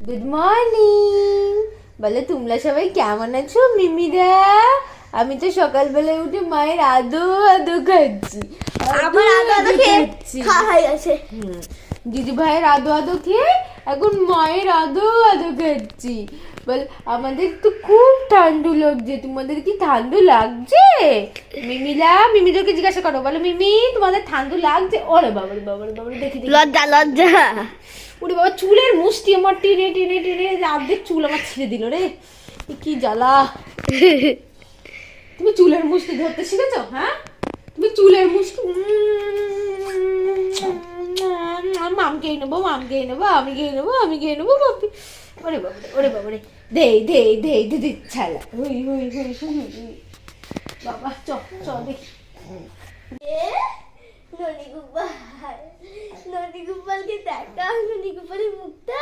Good morning বলে তোমরা সবাই কেমন আছো মিমিরা? আমি তো সকালবেলায় উঠে মায়ের আদো আদো খাচ্ছি। আমার আদো আদো খাচ্ছি। খাওয়া আছে দিদি ভাইয়ের আদো আদো খেয়ে এখন মায়ের আদো আদো খাচ্ছি। বল আমাদের তো খুব ঠান্ডু লাগছে তোমাদের কি ঠান্ডু লাগছে মিমিলা মিমিদেরকে জিজ্ঞাসা করো বলো মিমি তোমাদের ঠান্ডু লাগছে ওরে বাবারে বাবারে বাবারে দেখি দেখি লজ্জা লজ্জা ওরে বাবা চুলের মুষ্টি আমার টেনে টেনে টেনে অর্ধেক চুল আমার ছিঁড়ে দিল রে কি জ্বালা তুমি চুলের মুষ্টি ধরতে শিখেছো হ্যাঁ তুমি চুলের মুষ্টি মামকেই নেব মামকেই নেব আমি খেয়ে নেব আমি খেয়ে নেব বাপি ওরে বাবারে ওরে বাবারে ছালা। হুই হুই হুই হুই। বাবা চ চ দেখি। ননি গোপাল ননি গোপালকে দেখা ননি গোপালের মুখটা।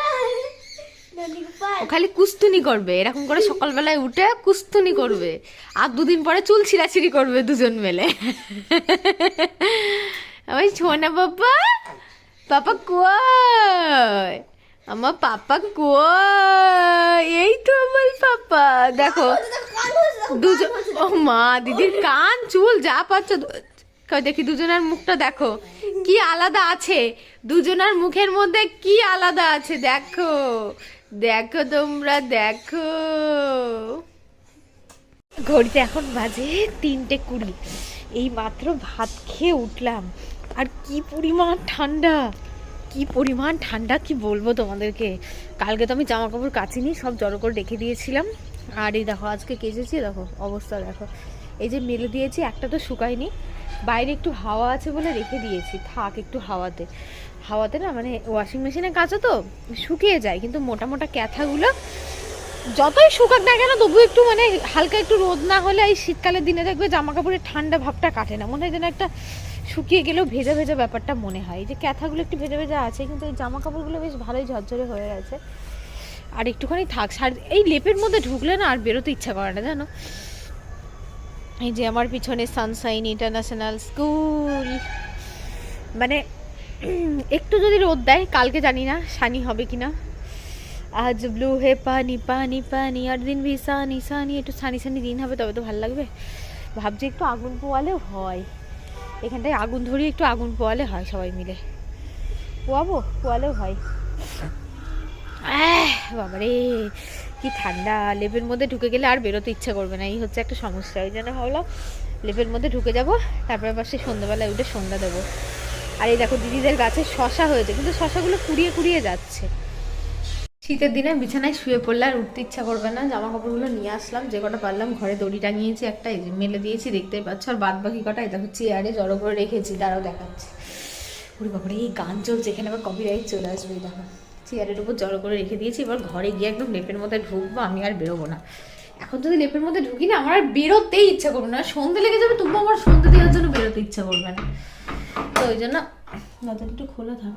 ও খালি কুস্তুনি করবে এরকম করে সকালবেলায় উঠে কুস্তুনি করবে। আর দুদিন পরে চুল ছিঁড়াছিড়ি করবে দুজন মিলে। ওই ছোনা বাবা। পাপা কই আমার পাপা কই? এই তো আমার পাপা। দেখো দুজন ও মা দিদির কান চুল যা পাচ্ছ দেখি দুজনের মুখটা দেখো। কি আলাদা আছে? দুজনের মুখের মধ্যে কি আলাদা আছে? দেখো দেখো তোমরা দেখো। ঘড়িতে এখন বাজে তিনটে কুড়ি। এই মাত্র ভাত খেয়ে উঠলাম। আর কি পরিমাণ ঠান্ডা। কি পরিমাণ ঠান্ডা, কি বলব তোমাদেরকে? কালকে তো আমি জামা কাপড় কাচিনি, সব জড়ো করে রেখে দিয়েছিলাম। আর এই দেখো, আজকে কেচেছি, দেখো, অবস্থা দেখো। এই যে মেলে দিয়েছি, একটা তো শুকায়নি। বাইরে একটু হাওয়া আছে বলে রেখে দিয়েছি। থাক, একটু হাওয়াতে। হাওয়াতে না মানে ওয়াশিং মেশিনে কাচো তো, শুকিয়ে যায়। কিন্তু মোটা মোটা ক্যাথাগুলো যতই শুকাক না কেন, তবু একটু মানে হালকা একটু রোদ না হলে এই শীতকালের দিনে দেখবে জামা কাপড়ের ঠান্ডা ভাবটা কাটে না। মনে হয় যেন একটা শুকিয়ে গেলেও ভেজা ভেজা ব্যাপারটা মনে হয়। যে ক্যাথাগুলো একটু ভেজা ভেজা আছে, কিন্তু এই জামা কাপড়গুলো বেশ ভালোই ঝরঝরে হয়ে গেছে আর একটুখানি থাক, সার- এই লেপের মধ্যে ঢুকলে না আর বেরোতে ইচ্ছা করে না, জানো? এই যে আমার পিছনে সানসাইন ইন্টারন্যাশনাল স্কুল মানে একটু যদি রোদ দেয়, কালকে জানি না সানি হবে কি না। আজ ব্লু হে পানি পানি পানি, আর দিন ভি সানি সানি, একটু সানি সানি দিন হবে, তবে তো ভালো লাগবে। ভাবছি একটু আগুন পোয়ালেও হয়। এখানটায় আগুন ধরিয়ে একটু আগুন পোয়ালে হয় সবাই মিলে। পোয়াবো? পোয়ালেও হয়। বাবারে, কি ঠান্ডা। লেপের মধ্যে ঢুকে গেলে আর বেরোতে ইচ্ছা করবে না। এই হচ্ছে একটা সমস্যা। ওই জন্য ভাবলাম লেপের মধ্যে ঢুকে যাব, তারপরে আবার সে সন্ধ্যাবেলায় উঠে সন্ধ্যা দেবো। আর এই দেখো দিদিদের গাছে শশা হয়েছে, কিন্তু শশাগুলো কুড়িয়ে কুড়িয়ে যাচ্ছে। শীতের দিনে বিছানায় শুয়ে পড়লে আর উঠতে ইচ্ছা করবে না। জামা কাপড়গুলো নিয়ে আসলাম, যে কটা পারলাম, ঘরে দড়ি টাঙিয়েছি একটা মেলে দিয়েছি, দেখতেই পাচ্ছ। আর বাদ বাকি কটা, এই দেখো চেয়ারে জড়ো করে রেখেছি তারাও দেখাচ্ছে। ওরে বাবারে, এই গান চলছে, এখানে আবার কপিরাইট চলে আসবে দেখো। চেয়ারের উপর জড়ো করে রেখে দিয়েছি, এবার ঘরে গিয়ে একদম লেপের মধ্যে ঢুকবো, আমি আর বেরোবো না। এখন যদি লেপের মধ্যে ঢুকি না, আমার আর বেরোতেই ইচ্ছা করবে না। সন্ধে লেগে যাবে, তবুও আমার সন্ধে দেওয়ার জন্য বেরোতে ইচ্ছা করবে না। তো ওই জন্য, দরজাটা একটু খোলা থাক।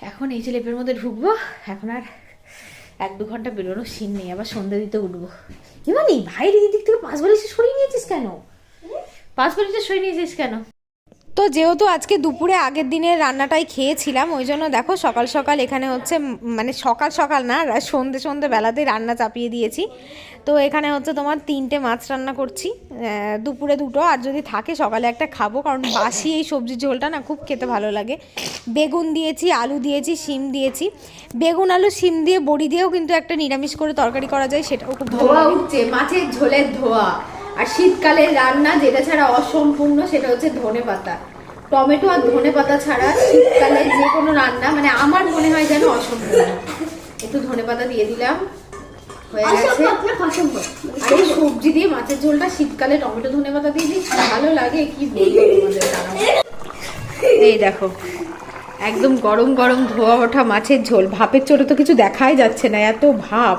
এখন এই ছেলেপের মধ্যে ঢুকবো এখন আর এক দু ঘণ্টা বেরোনো সিন নেই আবার সন্ধ্যে দিতে উঠবো। এমানি ভাইয়ের দিক থেকে পাঁচ বালিশে সরিয়ে নিয়েছিস কেন? পাঁচ বালিশে সরিয়ে নিয়েছিস কেন? তো যেহেতু আজকে দুপুরে আগের দিনের রান্নাটাই খেয়েছিলাম, ওই জন্য দেখো সকাল সকাল এখানে হচ্ছে মানে সকাল সকাল না সন্ধে সন্ধে বেলাতেই রান্না চাপিয়ে দিয়েছি। তো এখানে হচ্ছে তোমার তিনটে মাছ রান্না করছি দুপুরে দুটো, আর যদি থাকে সকালে একটা খাব, কারণ বাসি এই সবজির ঝোলটা না খুব খেতে ভালো লাগে। বেগুন দিয়েছি, আলু দিয়েছি, শিম দিয়েছি। বেগুন, আলু, শিম দিয়ে বড়ি দিয়েও কিন্তু একটা নিরামিষ করে তরকারি করা যায়, সেটাও খুব ধোয়া উঠছে, মাছের ঝোলের ধোয়া। আর শীতকালের রান্না যেটা ছাড়া অসম্পূর্ণ সেটা হচ্ছে ধনে পাতা। টমেটো আর ধনে পাতা ছাড়া শীতকালে যে কোনো রান্না মানে আমার মনে হয় যেন অসম্পূর্ণ। একটু ধনে পাতা দিয়ে দিলাম হয়ে গেছে। আর এই সবজি দিয়ে মাছের ঝোলটা শীতকালে টমেটো ধনে পাতা দিয়ে দিই ভালো লাগে কি বলব এই দেখো একদম গরম গরম ধোয়া ওঠা মাছের ঝোল। ভাপের চোটে তো কিছু দেখাই যাচ্ছে না এত ভাপ।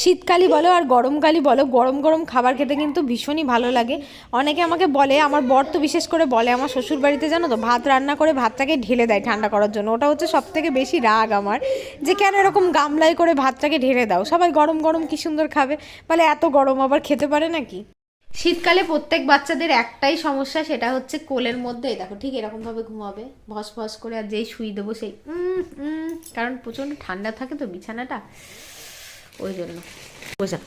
শীতকালই বলো আর গরমকালই বলো, গরম গরম খাবার খেতে কিন্তু ভীষণই ভালো লাগে। অনেকে আমাকে বলে, আমার বর তো বিশেষ করে বলে, আমার শ্বশুর বাড়িতে জানো তো, ভাত রান্না করে ভাতটাকে ঢেলে দেয় ঠান্ডা করার জন্য। ওটা হচ্ছে সব থেকে বেশি রাগ আমার, যে কেন এরকম গামলায় করে ভাতটাকে ঢেলে দাও? সবাই গরম গরম কি সুন্দর খাবে? বলে, এত গরম আবার খেতে পারে নাকি? শীতকালে প্রত্যেক বাচ্চাদের একটাই সমস্যা, সেটা হচ্ছে কোলের মধ্যে দেখো ঠিক এরকমভাবে ঘুমাবে, ভস ভস করে আর যেই শুই দেবো সেই কারণ প্রচণ্ড ঠান্ডা থাকে তো বিছানাটা। ওই জন্য বুঝলাম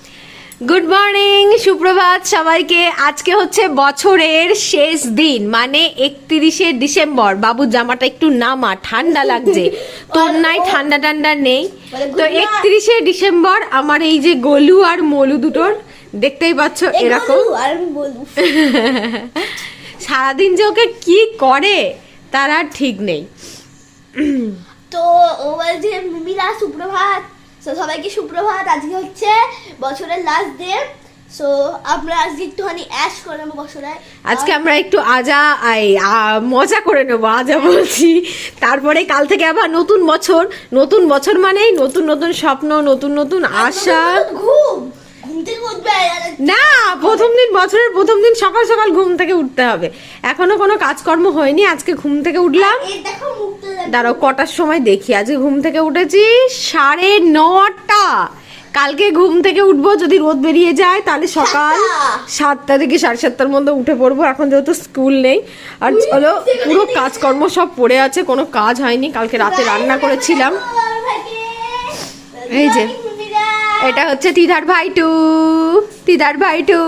গুড মর্নিং সুপ্রভাত সবাইকে। আজকে হচ্ছে বছরের শেষ দিন মানে একত্রিশে ডিসেম্বর। বাবুর জামাটা একটু নামা ঠান্ডা লাগছে। তোর নাই ঠান্ডা ঠান্ডা নেই। তো একত্রিশে ডিসেম্বর আমার এই যে গলু আর মলু দুটোর দেখতেই পাচ্ছ এরকম। সারাদিন যে ওকে কি করে তার আর ঠিক নেই। তো ও বলছে মিমিরা সুপ্রভাত। তো সবাইকে সুপ্রভাত। আজকে হচ্ছে বছরের লাস্ট ডে সো আমরা আজকে একটুখানি অ্যাশ করে নেব বছরে আজকে আমরা একটু আজা আই মজা করে নেব আজা বলছি। তারপরে কাল থেকে আবার নতুন বছর। নতুন বছর মানেই নতুন নতুন স্বপ্ন নতুন নতুন আশা। ঘুম। না প্রথম দিন বছরের প্রথম দিন সকাল সকাল ঘুম থেকে উঠতে হবে। এখনও কোনো কাজকর্ম হয়নি আজকে ঘুম থেকে উঠলাম। দাঁড়াও কটার সময় দেখি? আজকে ঘুম থেকে উঠেছি সাড়ে নটা। কালকে ঘুম থেকে উঠবো যদি রোদ বেরিয়ে যায় তাহলে সকাল সাতটা। সাতটা থেকে সাড়ে সাতটার মধ্যে উঠে পড়ব। এখন যেহেতু স্কুল নেই আর চলো পুরো কাজকর্ম সব পড়ে আছে কোনো কাজ হয়নি। কালকে রাতে রান্না করেছিলাম। এই যে। এটা হচ্ছে তিধার ভাইটু তিধার ভাইটু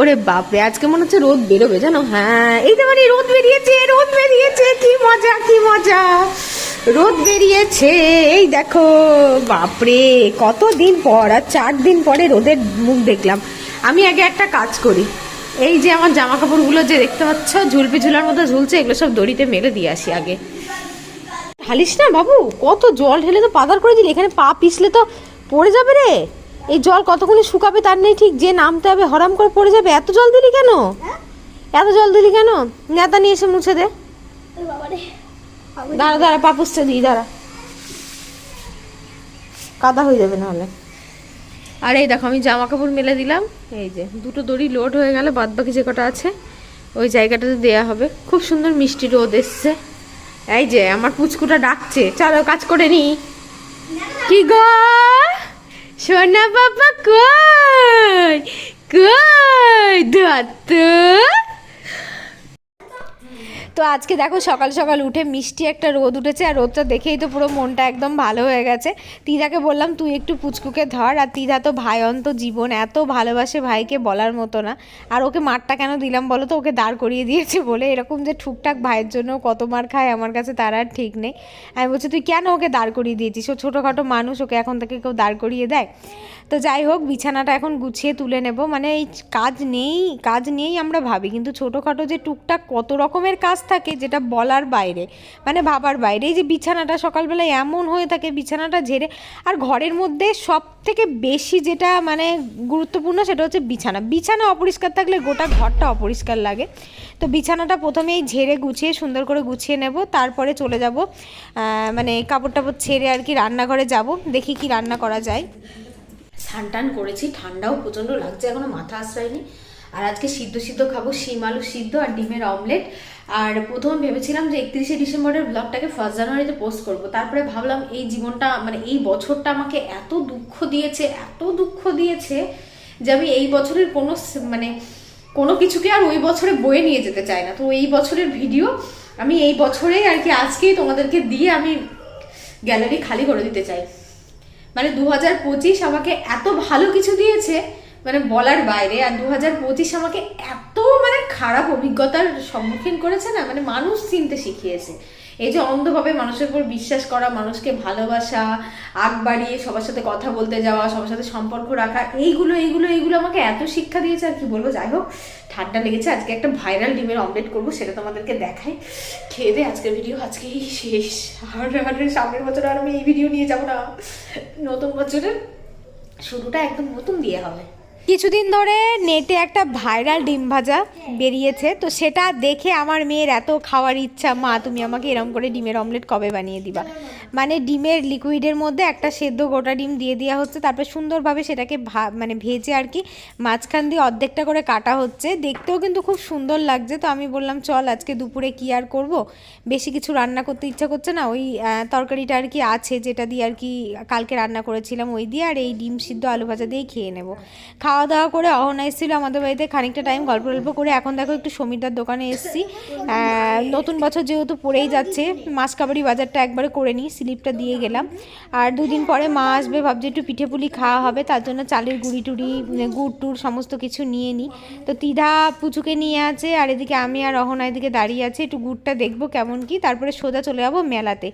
ওরে বাপরে, আজকে মনে হচ্ছে রোদ বেরোবে, জানো? হ্যাঁ এই তো মানে রোদ বেরিয়েছে রোদ বেরিয়েছে, কি মজা কি মজা। রোদ বেরিয়েছে, এই দেখো, বাপরে কত দিন পর আর চার দিন পরে রোদের মুখ দেখলাম। আমি আগে একটা কাজ করি, এই যে আমার জামা কাপড়গুলো যে দেখতে পাচ্ছ, ঝুলপি ঝুলার মতো ঝুলছে, এগুলো সব দড়িতে মেলে দিয়ে আসি আগে। ঢালিস না বাবু? কত জল ঢেলে তো পাদার করে দিলি। এখানে পা পিছলে তো পড়ে যাবে রে। এই জল কতক্ষণে শুকাবে তার নেই ঠিক যে নামতে হবে, হরাম করে পড়ে যাবে। এত জল দিলি কেন? এত জল দিলি কেন? নেতা নিয়ে এসে মুছে দে। দাঁড়া দাঁড়া পাপুসটা দিই, দাঁড়া। কাদা হয়ে যাবে নাহলে। আর এই দেখো, আমি জামা কাপড় মেলে দিলাম। এই যে, দুটো দড়ি লোড হয়ে গেল বাদ বাকি যে কটা আছে, ওই জায়গাটাতে দেয়া হবে। খুব সুন্দর মিষ্টি রোদ এসছে। এই যে, আমার পুচকুটা ডাকছে। চলো, কাজ করে নি। কি গো? সোনা বাবা কই? কই? দত্ত? তো আজকে দেখো সকাল সকাল উঠে মিষ্টি একটা রোদ উঠেছে, আর রোদটা দেখেই তো পুরো মনটা একদম ভালো হয়ে গেছে। তিদাকে বললাম, তুই একটু পুচকুকে ধর। আর তিদা তো ভাই অন্ত জীবন, এত ভালোবাসে ভাইকে বলার মতো না। আর ওকে মারটা কেন দিলাম বলো তো? ওকে দাঁড় করিয়ে দিয়েছে বলে। এরকম যে ঠুকঠাক ভাইয়ের জন্য কত মার খায়, আমার কাছে তার আর ঠিক নেই। আমি বলছি, তুই কেন ওকে দাঁড় করিয়ে দিয়েছিস? ও ছোটোখাটো মানুষ, ওকে এখন থেকে কেউ দাঁড় করিয়ে দেয়? তো যাই হোক, বিছানাটা এখন গুছিয়ে তুলে নেব। মানে এই কাজ নেই, কাজ নিয়েই আমরা ভাবি। কিন্তু ছোটোখাটো যে টুকটাক কত রকমের কাজ থাকে যেটা বলার বাইরে মানে ভাবার বাইরে। এই যে বিছানাটা সকালবেলায় এমন হয়ে থাকে, বিছানাটা ঝেড়ে, আর ঘরের মধ্যে সব থেকে বেশি যেটা মানে গুরুত্বপূর্ণ সেটা হচ্ছে বিছানা। বিছানা অপরিষ্কার থাকলে গোটা ঘরটা অপরিষ্কার লাগে। তো বিছানাটা প্রথমেই ঝেড়ে গুছিয়ে, সুন্দর করে গুছিয়ে নেব, তারপরে চলে যাব মানে কাপড় টাপড় ছেড়ে আর কি রান্নাঘরে যাব, দেখি কি রান্না করা যায়। স্নান টান করেছি, ঠান্ডাও প্রচণ্ড লাগছে, এখনও মাথা আশ্রয়নি। আর আজকে সিদ্ধ সিদ্ধ খাব, শিম আলু সিদ্ধ আর ডিমের অমলেট। আর প্রথম ভেবেছিলাম যে একত্রিশে ডিসেম্বরের ব্লগটাকে ফার্স্ট জানুয়ারিতে পোস্ট করব। তারপরে ভাবলাম এই জীবনটা মানে এই বছরটা আমাকে এত দুঃখ দিয়েছে, এত দুঃখ দিয়েছে যে আমি এই বছরের কোনো মানে কোনো কিছুকে আর ওই বছরে বয়ে নিয়ে যেতে চাই না। তো এই বছরের ভিডিও আমি এই বছরেই আর কি আজকেই তোমাদেরকে দিয়ে আমি গ্যালারি খালি করে দিতে চাই। মানে দু হাজার পঁচিশ আমাকে এত ভালো কিছু দিয়েছে মানে বলার বাইরে, আর দু হাজার পঁচিশ আমাকে এত মানে খারাপ অভিজ্ঞতার সম্মুখীন করেছে না মানে মানুষ চিনতে শিখিয়েছে। এই যে অন্ধভাবে মানুষের উপর বিশ্বাস করা, মানুষকে ভালোবাসা, আগ বাড়িয়ে সবার সাথে কথা বলতে যাওয়া, সবার সাথে সম্পর্ক রাখা, এইগুলো এইগুলো এইগুলো আমাকে এত শিক্ষা দিয়েছে, আর কি বলব? যাই হোক, ঠান্ডা লেগেছে। আজকে একটা ভাইরাল ডিমের অমলেট করব, সেটা তোমাদেরকে দেখাই। খেয়ে দে আজকের ভিডিও আজকেই শেষ। আর সামনের বছর আর আমি এই ভিডিও নিয়ে যাব না। নতুন বছরের শুরুটা একদম নতুন দিয়ে হবে। কিছুদিন ধরে নেটে একটা ভাইরাল ডিম ভাজা বেরিয়েছে, তো সেটা দেখে আমার মেয়ের এত খাওয়ার ইচ্ছা, মা, তুমি আমাকে এরম করে ডিমের অমলেট কবে বানিয়ে দিবা? মানে ডিমের লিকুইডের মধ্যে একটা সেদ্ধ গোটা ডিম দিয়ে দেওয়া হচ্ছে, তারপর সুন্দরভাবে সেটাকে মানে ভেজে আর কি মাঝখান দিয়ে অর্ধেকটা করে কাটা হচ্ছে। দেখতেও কিন্তু খুব সুন্দর লাগছে, তো আমি বললাম, চল আজকে দুপুরে কি আর করব? বেশি কিছু রান্না করতে ইচ্ছা করছে না, ওই তরকারিটা আর কি আছে, যেটা দিয়ে আর কি কালকে রান্না করেছিলাম ওই দিয়ে, আর এই ডিম সিদ্ধ আলু ভাজা দিয়েই খেয়ে নেব। খাওয়া দাওয়া করে অহনা এসেছিল আমাদের বাড়িতে, খানিকটা টাইম গল্প গল্প করে এখন দেখো একটু সমীরদার দোকানে এসেছি। নতুন বছর যেহেতু পড়েই যাচ্ছে, মাসকাবাড়ি বাজারটা একবারে করে নিই স্লিপটা দিয়ে গেলাম। আর দুদিন পরে মা আসবে, ভাবছি একটু পিঠে পুলি খাওয়া হবে, তার জন্য চালের গুড়ি টুড়ি গুড় টুড় সমস্ত কিছু নিয়ে নিই। তো তিধা পুচুকে নিয়ে আছে, আর এদিকে আমি আর অহনা এদিকে দাঁড়িয়ে আছি, একটু গুড়টা দেখব কেমন কি, তারপরে সোজা চলে যাব মেলাতে।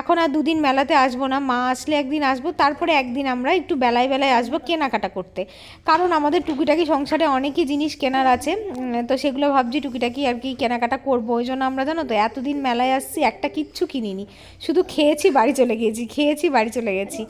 এখন আর দুদিন মেলাতে আসব না, মা আসলে একদিন আসব, তারপরে একদিন আমরা একটু বেলায় বেলায় আসব কেনাকাটা করতে। কারণ আমাদের টুকিটাকি সংসারে অনেকই জিনিস কেনার আছে তো সেগুলো ভাবছি টুকিটাকি আর কি কেনাকাটা করব, ওই জন্য আমরা জানো তো এতদিন মেলায় আসছি, একটা কিচ্ছু কিনিনি। শুধু খেয়েছি বাড়ি চলে গিয়েছি, খেয়েছি, বাড়ি চলে গেছি।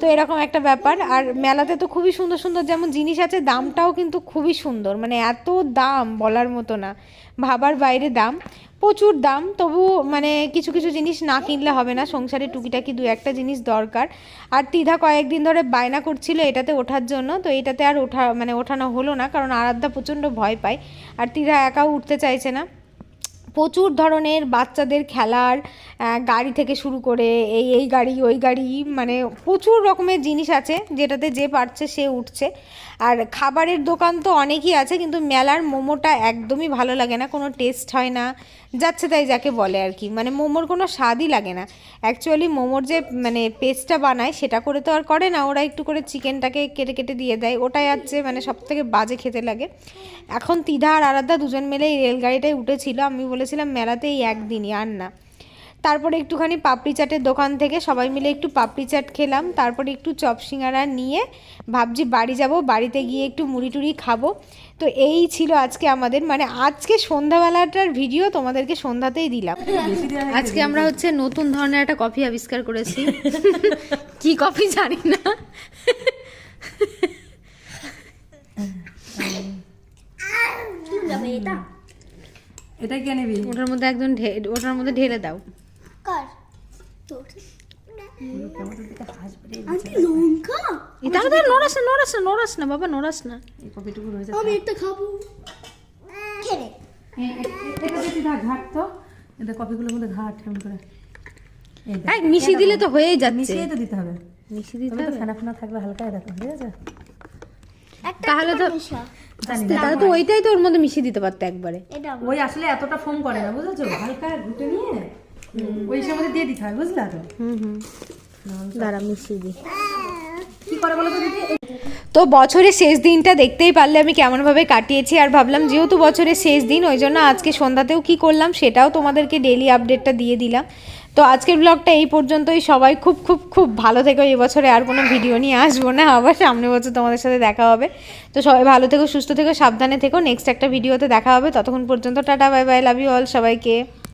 তো এরকম একটা ব্যাপার। আর মেলাতে তো খুবই সুন্দর সুন্দর যেমন জিনিস আছে, দামটাও কিন্তু খুবই সুন্দর। মানে এত দাম বলার মতো না। ভাবার বাইরে দাম। প্রচুর দাম, তবু মানে কিছু কিছু জিনিস না কিনলে হবে না। সংসারে টুকিটাকি দু একটা জিনিস দরকার। আর তিধা কয়েকদিন ধরে বায়না করছিল এটাতে ওঠার জন্য। তো এটাতে আর ওঠা মানে ওঠানো হলো না, কারণ আরাধ্যা প্রচণ্ড ভয় পায়। আর তিধা একাও উঠতে চাইছে না। প্রচুর ধরনের বাচ্চাদের খেলার গাড়ি থেকে শুরু করে এই এই গাড়ি, ওই গাড়ি মানে প্রচুর রকমের জিনিস আছে যেটাতে যে পারছে সে উঠছে। আর খাবারের দোকান তো অনেকই আছে, কিন্তু মেলার মোমোটা একদমই ভালো লাগে না, কোনো টেস্ট হয় না। যাচ্ছে তাই যাকে বলে আর কি মানে মোমোর কোনো স্বাদই লাগে না। অ্যাকচুয়ালি মোমোর যে মানে পেস্টটা বানায়, সেটা করে তো আর করে না, ওরা একটু করে চিকেনটাকে কেটে কেটে দিয়ে দেয়, ওটাই হচ্ছে মানে সব থেকে বাজে খেতে লাগে। এখন তিধা আর আরাধ্যা দুজন মিলে এই রেলগাড়িটায় উঠেছিল, আমি বলেছিলাম মেলাতে এই একদিনই, আর না। তারপরে একটুখানি পাপড়ি চাটের দোকান থেকে সবাই মিলে একটু পাপড়ি চাট খেলাম। তারপরে একটু চপ সিঙ্গারা নিয়ে ভাবছি বাড়ি যাব বাড়িতে গিয়ে একটু মুড়ি টুড়ি খাব। তো এই ছিল আজকে আমাদের মানে আজকে সন্ধ্যাবেলাটার ভিডিও তোমাদেরকে সন্ধ্যাতেই দিলাম। আজকে আমরা হচ্ছে নতুন ধরনের একটা কফি আবিষ্কার করেছি। কি কফি জানি না। এটা এটা কে নিবি? ওটার মধ্যে একজন ঢে- ওটার মধ্যে ঢেলে দাও। কার তোর? আন্টি লঙ্কা? এটা আমাদের নড়াস না নড়াস না নড়াস না বাবা নড়াস না। এই কপিটুকু রয়েছে আমি একটা খাব। খেলে ঘাট ঘাট তো। এটা কপিগুলোর মধ্যে ঘাট কেমন করে। এই হ্যাঁ মিশিয়ে দিলে তো হয়েই যাচ্ছে। মিশিয়ে তো দিতে হবে। মিশিয়ে দিতে হবে। ফেনা ফেনা থাকবে হালকা দেখো ঠিক আছে? তাহলে তো মেশা। জানি না। তাহলে তো ওইটাই তো ওর মধ্যে মিশিয়ে দিতে পারতো একবারে। ওই আসলে এতটা ফোম করে না বুঝেছ? হালকা ঘুটে নিয়ে ওই সময় দিয়ে দিতে হয় বুঝলা তো? দাঁড়া মিশিয়ে দিই। কি করে বলো তো দিদি তো বছরের শেষ দিনটা দেখতেই পারলে আমি কেমনভাবে কাটিয়েছি আর ভাবলাম যেহেতু বছরের শেষ দিন ওই জন্য আজকে সন্ধ্যাতেও কি করলাম সেটাও তোমাদেরকে ডেলি আপডেটটা দিয়ে দিলাম। তো আজকের ব্লগটা এই পর্যন্তই। সবাই খুব খুব খুব ভালো থেকো। এই বছরে আর কোনো ভিডিও নিয়ে আসব না। আবার সামনে বছর তোমাদের সাথে দেখা হবে। তো সবাই ভালো থেকো সুস্থ থেকো সাবধানে থেকো। নেক্সট একটা ভিডিওতে দেখা হবে। ততক্ষণ পর্যন্ত tata bye bye love you all সবাইকে।